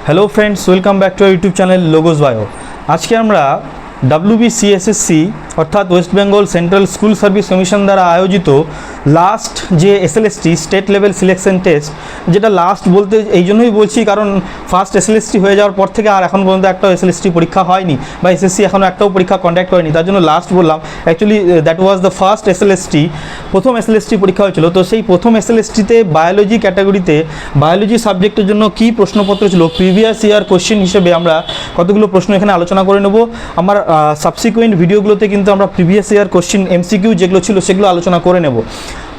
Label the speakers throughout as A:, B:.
A: Hello friends welcome back to YouTube channel Logos Bio আজকে আমরা WBCSSC অর্থাৎ West Bengal Central School Service Commission দ্বারা আয়োজিত last যে SLST state level selection test যেটা last বলতে এই জন্যই বলছি, কারণ ফার্স্ট এসএলএসটি হয়ে যাওয়ার পর থেকে আর এখন পর্যন্ত একটা এসএলএসটি পরীক্ষা হয়নি, বা এসএসসি এখনও একটাও পরীক্ষা কন্ডাক্ট করেনি, তার জন্য লাস্ট বললাম। Actually that was the first SLST প্রথম এসএলএসটি পরীক্ষা হয়েছিল। তো সেই প্রথম এসএলএসটিতে বায়োলজি ক্যাটাগরিতে বায়োলজি সাবজেক্টের জন্য কী প্রশ্নপত্র ছিল? প্রিভিয়াস ইয়ার কোশ্চেন হিসেবে আমরা কতগুলো প্রশ্ন এখানে আলোচনা করে নেব। আমার সাবসিকুয়েন্ট ভিডিওগুলোতে কিন্তু আমরা প্রিভিয়াস ইয়ার কোশ্চেন এমসিকিউ যেগুলো ছিল সেগুলো আলোচনা করে নেব।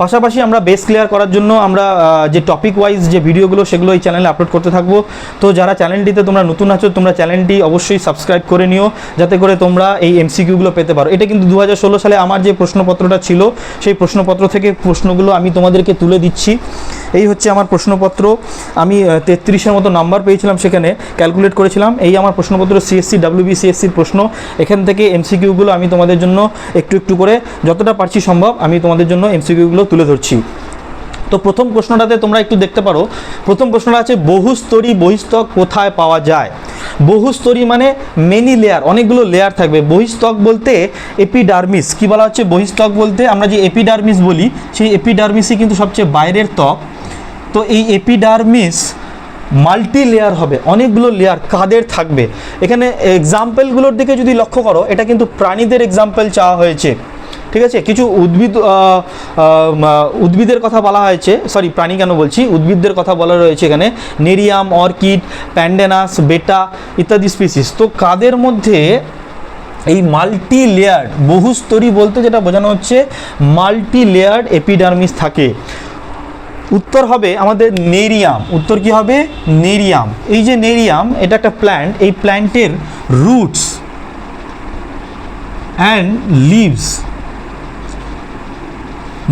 A: পাশাপাশি আমরা বেস ক্লিয়ার করার জন্য আমরা যে টপিক ওয়াইজ যে ভিডিওগুলো সেগুলো এই চ্যানেলে আপলোড করতে থাকব। তো যারা চ্যানেলটিতে তোমরা নতুন আছো, তোমরা চ্যানেলটি অবশ্যই সাবস্ক্রাইব করে নিও, যাতে করে তোমরা এই এমসিকিউগুলো পেতে পারো। এটা কিন্তু দু হাজার ষোলো সালে আমার যে প্রশ্নপত্রটা ছিল, সেই প্রশ্নপত্র থেকে প্রশ্নগুলো আমি তোমাদেরকে তুলে দিচ্ছি। এই হচ্ছে আমার প্রশ্নপত্র। আমি তেত্রিশের মতো নাম্বার পেয়েছিলাম সেখানে, ক্যালকুলেট করেছিলাম। এই আমার প্রশ্নপত্র সিএসসি ডাব্লিউবি সিএসসির প্রশ্ন। এখান থেকে এমসিকিউগুলো আমি তোমাদের জন্য একটু একটু করে, যতটা পারছি সম্ভব, আমি তোমাদের জন্য এমসিকিউগুলো তুলে ধরছি। তো প্রথম প্রশ্নটাতে তোমরা একটু দেখতে পারো। প্রথম প্রশ্নটা আছে বহুস্তরী বহিস্তক কোথায় পাওয়া যায়? বহুস্তরী মানে মেনি লেয়ার অনেকগুলো লেয়ার থাকবে। বহিস্তক বলতে এপিডার্মিস কি বলা হচ্ছে বহিস্তক বলতে? আমরা যে এপিডার্মিস বলি, সেই এপিডার্মিসই কিন্তু সবচেয়ে বাইরের ত্বক। তো এই এপিডার্মিস মাল্টি লেয়ার হবে, অনেকগুলো লেয়ার কাদের থাকবে? এখানে এক্সাম্পলগুলোর দিকে যদি লক্ষ্য করো, এটা কিন্তু প্রাণীদের এক্সাম্পল চাওয়া হয়েছে, ঠিক আছে? কিছু উদ্ভিদ উদ্ভিদের কথা বলা হয়েছে সরি প্রাণী কেন বলছি? উদ্ভিদদের কথা বলা রয়েছে এখানে, নেরিয়াম, অর্কিড, প্যান্ডেনাস, বেটা ইত্যাদি স্পিসিস তো কাদের মধ্যে এই মাল্টি লেয়ার্ড বহুস্তরী বলতে যেটা বোঝানো হচ্ছে মাল্টি লেয়ার্ড এপিডার্মিস থাকে। উত্তর হবে আমাদের নেরিয়াম। উত্তর কি হবে? নেরিয়াম। এই যে নেরিয়াম, এটা একটা প্ল্যান্ট এই প্ল্যান্টের রুটস অ্যান্ড লিভস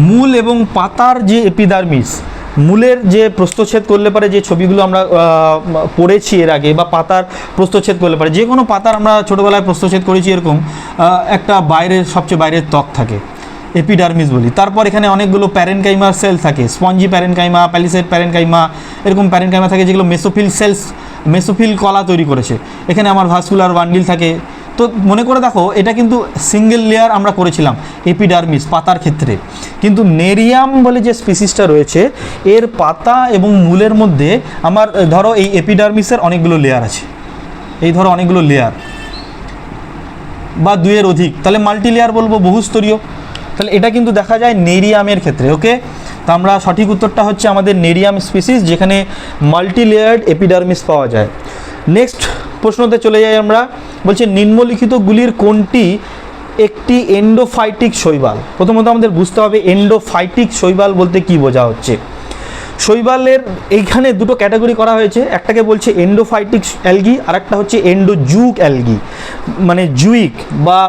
A: মূল এবং পাতার যে এপিডার্মিস মূলের যে প্রস্তচ্ছেদ করলে পারে যে ছবিগুলো আমরা পড়েছি এর আগে বা পাতার প্রস্তচ্ছেদ করলে পারে যে কোনো পাতার আমরা ছোটোবেলায় প্রস্থচ্ছেদ করেছি এরকম একটা বাইরের, সবচেয়ে বাইরের ত্বক থাকে। এপিডার্মিস বলি। তারপর এখানে অনেকগুলো প্যারেনকাইমার সেল থাকে। স্পঞ্জি প্যারেনকাইমা প্যালিসেড প্যারেনকাইমা এরকম প্যারেনকাইমা থাকে যেগুলো মেসোফিল সেলস মেসোফিল কলা তৈরি করেছে। এখানে আমার ভাস্কুলার বান্ডিল থাকে। তো মনে করে দেখো, এটা কিন্তু সিঙ্গেল লেয়ার আমরা করেছিলাম এপিডার্মিস পাতার ক্ষেত্রে। কিন্তু নেরিয়াম বলে যে স্পিসিসটা রয়েছে, এর পাতা এবং মূলের মধ্যে আমার, ধরো এই এপিডার্মিসের অনেকগুলো লেয়ার আছে। এই ধরো অনেকগুলো লেয়ার বা দুইয়ের অধিক। তাহলে মাল্টি লেয়ার বলব বহুস্তরীয়। তাহলে এটা কিন্তু দেখা যায় নেরিয়ামের ক্ষেত্রে ওকে তো আমরা সঠিক উত্তরটা হচ্ছে আমাদের নেরিয়াম স্পিসিস, যেখানে মাল্টিলেয়ার্ড এপিডার্মিস পাওয়া যায়। নেক্সট প্রশ্নতে চলে যাই আমরা, বলছে নিম্নলিখিতগুলির কোনটি একটি এন্ডোফাইটিক শৈবাল? প্রথমত আমাদের বুঝতে হবে এন্ডোফাইটিক শৈবাল বলতে কি বোঝা হচ্ছে। শৈবালের এইখানে দুটো ক্যাটাগরি করা হয়েছে, একটাকে বলছে এন্ডোফাইটিক অ্যালগি আর একটা হচ্ছে এন্ডোজুক অ্যালগি মানে জুইক বা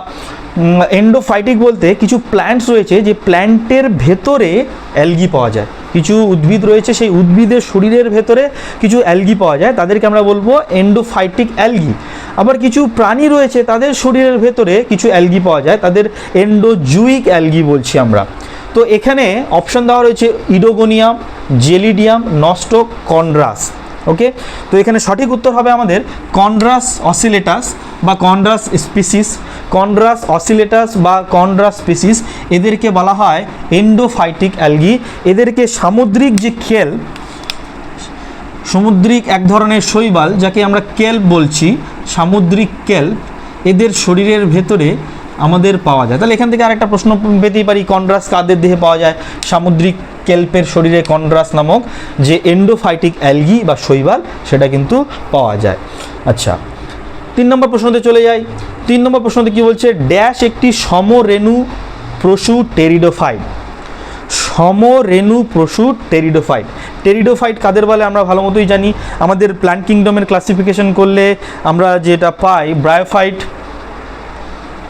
A: এন্ডোফাইটিক বলতে কিছু প্ল্যান্টস রয়েছে যে প্ল্যান্টের ভেতরে অ্যালগি পাওয়া যায়। কিছু উদ্ভিদ রয়েছে সেই উদ্ভিদের শরীরের ভেতরে কিছু অ্যালগি পাওয়া যায়। তাদেরকে আমরা বলব এন্ডোফাইটিক অ্যালগি আবার কিছু প্রাণী রয়েছে, তাদের শরীরের ভেতরে কিছু অ্যালগি পাওয়া যায়। তাদের এন্ডোজুইক অ্যালগি বলছি আমরা। তো এখানে অপশন দেওয়া রয়েছে ইডোগোনিয়াম জেলিডিয়াম নস্টো কন্ড্রাস ওকে তো এখানে সঠিক উত্তর হবে আমাদের কন্ড্রাস অসিলেটাস বা কন্ড্রাস স্পিসিস কন্ড্রাস অসিলেটাস বা কন্ড্রাস স্পিসিস এদেরকে বলা হয় এন্ডোফাইটিক অ্যালগি এদেরকে সামুদ্রিক যে খেল, সামুদ্রিক এক ধরনের শৈবাল, যাকে আমরা কেল্প বলছি, সামুদ্রিক কেল্প এদের শরীরের ভেতরে আমাদের পাওয়া যায়। তাহলে এখান থেকে আরেকটা প্রশ্ন পেতেই পারি কন্ড্রাস কাদের দেহে পাওয়া যায়? সামুদ্রিক কেল্পের শরীরে কন্ড্রাস নামক যে এন্ডোফাইটিক অ্যালগি বা শৈবাল, সেটা কিন্তু পাওয়া যায়। আচ্ছা তিন নম্বর প্রশ্নতে চলে যাই। তিন নম্বর প্রশ্নতে কি বলছে? ড্যাশ একটি সমরেণু প্রসু টেরিডোফাইট সমরেণু প্রসু টেরিডোফাইট টেরিডোফাইট কাদের বলে আমরা ভালো মতোই জানি। আমাদের প্ল্যান্ট কিংডমের ক্লাসিফিকেশন করলে আমরা যেটা পাই ব্রায়োফাইট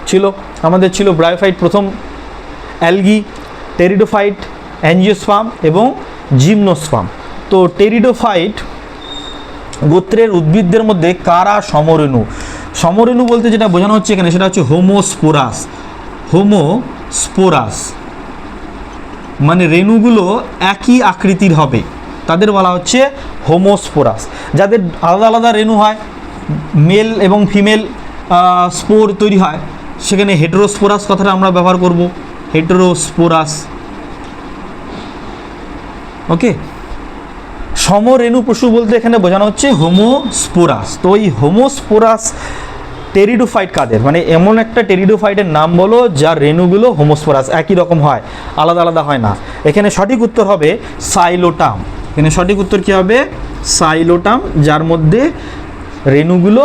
A: ছিল। আমাদের ছিল ব্রায়োফাইট প্রথম অ্যালগি টেরিডোফাইট অ্যাঞ্জিওস্পাম এবং জিমনোস্পাম তো টেরিডোফাইট গোত্রের উদ্ভিদদের মধ্যে কারা সমরেণু? সমরেণু বলতে যেটা বোঝানো হচ্ছে এখানে সেটা হচ্ছে হোমোস্পোরাস। হোমোস্পোরাস মানে রেণুগুলো একই আকৃতির হবে। তাদের বলা হচ্ছে হোমোস্পোরাস। যাদের আলাদা আলাদা রেণু হয়, মেল এবং ফিমেল স্পোর তৈরি হয়, সেখানে হেটেরোস্পোরাস কথাটা আমরা ব্যবহার করব। হেটেরোস্পোরাস। ওকে? সমরেণু পশু বলতে এখানে বোঝানো হচ্ছে হোমোস্পোরাস। তো এই হোমোস্পোরাস টেরিডোফাইট কাদের? মানে এমন একটা টেরিডোফাইটের নাম বলো, যার রেণুগুলো হোমোস্পোরাস, একই রকম হয়, আলাদা আলাদা হয় না। এখানে সঠিক উত্তর হবে সাইলোটাম। এখানে সঠিক উত্তর কী হবে? সাইলোটাম, যার মধ্যে রেণুগুলো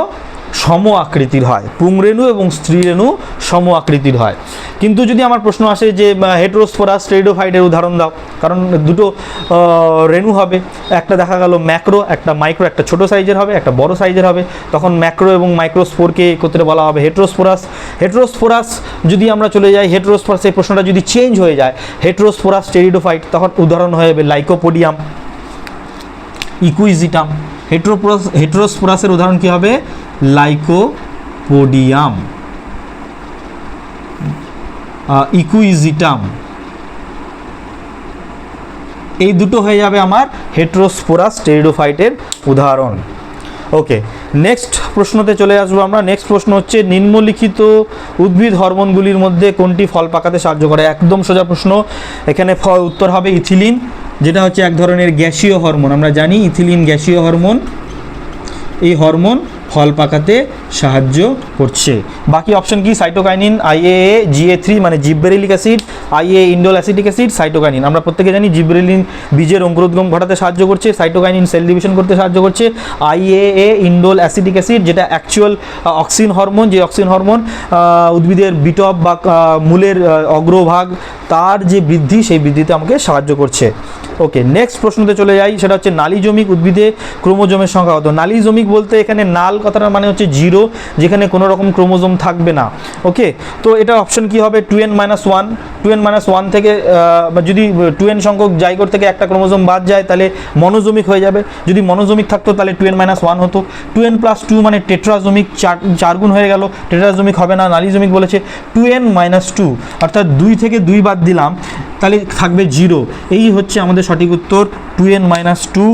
A: সম আকৃতির হয়। পুংরেণু এবং স্ত্রীরেণু সম আকৃতির হয়। কিন্তু যদি আমার প্রশ্ন আসে যে হেট্রোস্পোরাস স্টেরিডোফাইটের উদাহরণ দাও, কারণ দুটো রেণু হবে। একটা দেখা গেল ম্যাক্রো একটা মাইক্রো একটা ছোট সাইজের হবে, একটা বড় সাইজের হবে। তখন ম্যাক্রো এবং মাইক্রোস্পোরকে একত্রে বলা হবে হেট্রোস্পোরাস হেট্রোস্পোরাস যদি আমরা চলে যাই হেট্রোস্পোরাস এই প্রশ্নটা যদি চেঞ্জ হয়ে যায় হেট্রোস্পোরাস স্টেরিডোফাইট তখন উদাহরণ হয়ে যাবে লাইকোপোডিয়াম ইকুইজিটাম হেট্রোপ্রাস হেট্রোস্পোরাসের উদাহরণ কি হবে? লাইকোপোডিয়াম। ইকুইজিটাম। এই দুটো হয়ে যাবে আমার হেট্রোস্পোরাস টেরিডোফাইটের উদাহরণ। ওকে নেক্সট প্রশ্নতে চলে আসব আমরা। নেক্সট প্রশ্ন হচ্ছে, নিম্নলিখিত উদ্ভিদ হরমোনগুলির মধ্যে কোনটি ফল পাকাতে সাহায্য করে? একদম সোজা প্রশ্ন। এখানে ফল উত্তর হবে ইথিলিন, যেটা হচ্ছে এক ধরনের গ্যাসীয় হরমোন। আমরা জানি ইথিলিন গ্যাসীয় হরমোন। এই হরমোন ফল পাকাতে সাহায্য করছে। বাকি অপশন কি? সাইটোকাইনিন আইএএ জিএ থ্রি মানে gibberellic acid IA indole acetic acid cytokinin আমরা প্রত্যেকে জানি জিব্বেরিলিন বীজের অঙ্কুরোদ্গম ঘটাতে সাহায্য করছে সাইটোকাইনিন সেল ডিভিশন করতে সাহায্য করছে। আইএএ ইন্ডোল অ্যাসিটিক অ্যাসিড যেটা অ্যাকচুয়াল অক্সিন হরমোন যে অক্সিন হরমোন উদ্ভিদের বিটপ বা মূলের অগ্রভাগ, তার যে বৃদ্ধি, সেই বৃদ্ধিতে আমাকে সাহায্য করছে। ওকে নেক্সট প্রশ্নতে চলে যাই, সেটা হচ্ছে নালিজমিক উদ্ভিদে ক্রোমোজোমের সংখ্যা কত? নালিজমিক বলতে এখানে নাল কথাটার মানে হচ্ছে জিরো, যেখানে কোনো রকম ক্রোমোজোম থাকবে না। ওকে তো এটা অপশন কি হবে? Two N minus one two N minus one থেকে যদি টু এন সংখ্যক জাইগোর থেকে একটা ক্রোমোজোম বাদ যায়, তাহলে মনোজমিক হয়ে যাবে। যদি মনোজমিক থাকতো, তাহলে টু এন মাইনাস ওয়ান হতো। টু এন প্লাস টু মানে টেট্রাজমিক, চার চার গুণ হয়ে গেল। টেট্রাজমিক হবে না নালিজমিক বলেছে। টু এন মাইনাস টু অর্থাৎ দুই থেকে দুই বাদ দিলাম। তাহলে থাকবে জিরো। এই হচ্ছে আমাদের সঠিক উত্তর two N minus two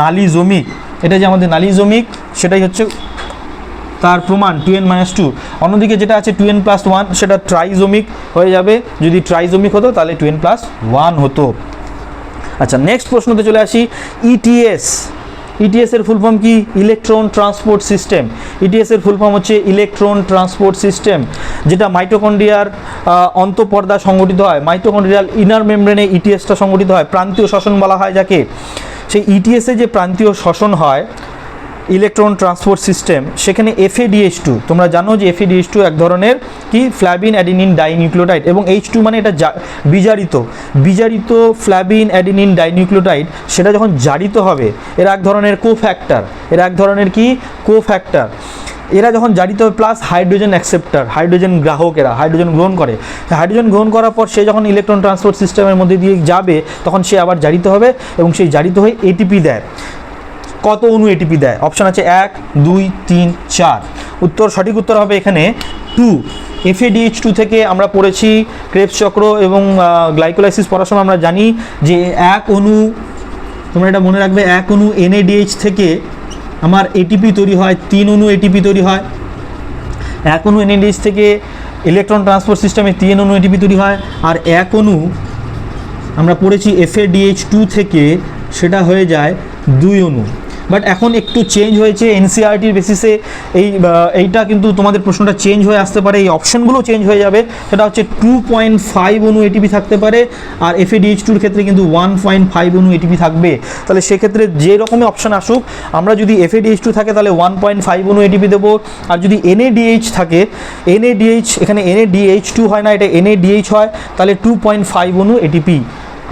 A: nullisomic. এটা যে আমাদের নালিজমিক, সেটাই হচ্ছে তার প্রমাণ টু এন মাইনাস টু অন্যদিকে যেটা আছে টু এন প্লাস ওয়ান সেটা ট্রাইজমিক হয়ে যাবে। যদি ট্রাইজমিক হতো, তাহলে টু এন প্লাস ওয়ান হতো। আচ্ছা নেক্সট প্রশ্নতে চলে আসি E ইটিএস ইটিএস এর ফুল ফর্ম কি? ইলেকট্রন ট্রান্সপোর্ট সিস্টেম ইটিএস এর ফুল ফর্ম হচ্ছে ইলেকট্রন ট্রান্সপোর্ট সিস্টেম যেটা মাইটোকন্ড্রিয়ার অন্তঃপর্দা সংগঠিত হয়। মাইটোকন্ড্রিয়াল ইনার মেমব্রেনে ইটিএসটা সংগঠিত হয়। প্রান্তীয় শ্বসন বলা হয় যাকে। সেই ইটিএসে যে প্রান্তীয় শ্বসন হয় ইলেকট্রন ট্রান্সপোর্ট সিস্টেম সেখানে এফএডিএইচ টু তোমরা জানো যে এফএডিএইচ টু এক ধরনের কি? ফ্ল্যাবিন অ্যাডিনিন ডাইনিউক্লিওটাইড এবং এইচ টু মানে এটা বিজারিত। বিজারিত ফ্ল্যাবিন অ্যাডিনিন ডাইনিউক্লিওটাইড সেটা যখন জারিত হবে, এরা এক ধরনের কোফ্যাক্টর এরা এক ধরনের কি? কোফ্যাক্টর এরা যখন জারিত হবে প্লাস হাইড্রোজেন অ্যাকসেপ্টার হাইড্রোজেন গ্রাহক এরা হাইড্রোজেন গ্রহণ করে। হাইড্রোজেন গ্রহণ করার পর সে যখন ইলেকট্রন ট্রান্সপোর্ট সিস্টেমের মধ্যে দিয়ে যাবে, তখন সে আবার জারিত হবে এবং সেই জারিত হয়ে এটিপি দেয়। কত অণু এটিপি দেয়? অপশন আছে এক, দুই, তিন, চার। উত্তর, সঠিক উত্তর হবে এখানে টু। এফএডিএইচ টু থেকে আমরা পড়েছি ক্রেপস চক্র এবং গ্লাইকোলাইসিস সময় আমরা জানি যে এক অণু তোমরা এটা মনে রাখবে, এক অণু এনএডিএইচ থেকে আমার এটিপি তৈরি হয়, তিন অণু এটিপি তৈরি হয়। এক অণু এনএডিএইচ থেকে ইলেকট্রন ট্রান্সপোর্ট সিস্টেমে তিন অণু এটিপি তৈরি হয়। আর এক অণু আমরা পড়েছি এফএডিএইচ টু থেকে, সেটা হয়ে যায় দুই অণু বাট এখন একটু চেঞ্জ হয়েছে এনসিআরটির বেসিসে এই এইটা কিন্তু তোমাদের প্রশ্নটা চেঞ্জ হয়ে আসতে পারে। এই অপশনগুলো চেঞ্জ হয়ে যাবে। সেটা হচ্ছে টু পয়েন্ট ফাইভ অনু এটিপি থাকতে পারে আর এফএডিএইচ টুর ক্ষেত্রে কিন্তু ওয়ান পয়েন্ট ফাইভ অনু এটিপি থাকবে। তাহলে সেক্ষেত্রে যে রকমই অপশন আসুক, আমরা যদি এফএডিএইচ টু থাকে, তাহলে ওয়ান পয়েন্ট ফাইভ অনু এটিপি দেবো। আর যদি এনএডিএইচ থাকে এনএডিএইচ এখানে এনএডিএইচ টু হয় না, এটা এনএডিএইচ হয়, তাহলে টু পয়েন্ট ফাইভ অনু এটিপি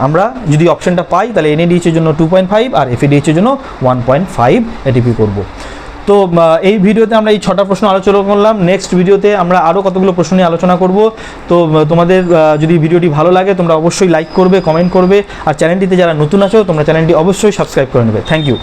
A: আমরা যদি অপশানটা পাই, তাহলে এনএডিএইচ এর জন্য টু পয়েন্ট ফাইভ আর এফএডিএইচ এর জন্য ওয়ান পয়েন্ট ফাইভ এটিপি করব। তো এই ভিডিওতে আমরা এই ছটা প্রশ্ন আলোচনা করলাম। নেক্সট ভিডিওতে আমরা আরও কতগুলো প্রশ্ন নিয়ে আলোচনা করব। তো তোমাদের যদি ভিডিওটি ভালো লাগে, তোমরা অবশ্যই লাইক করবে কমেন্ট করবে। আর চ্যানেলটিতে যারা নতুন আছো, তোমরা চ্যানেলটি অবশ্যই সাবস্ক্রাইব করে নেবে। Thank you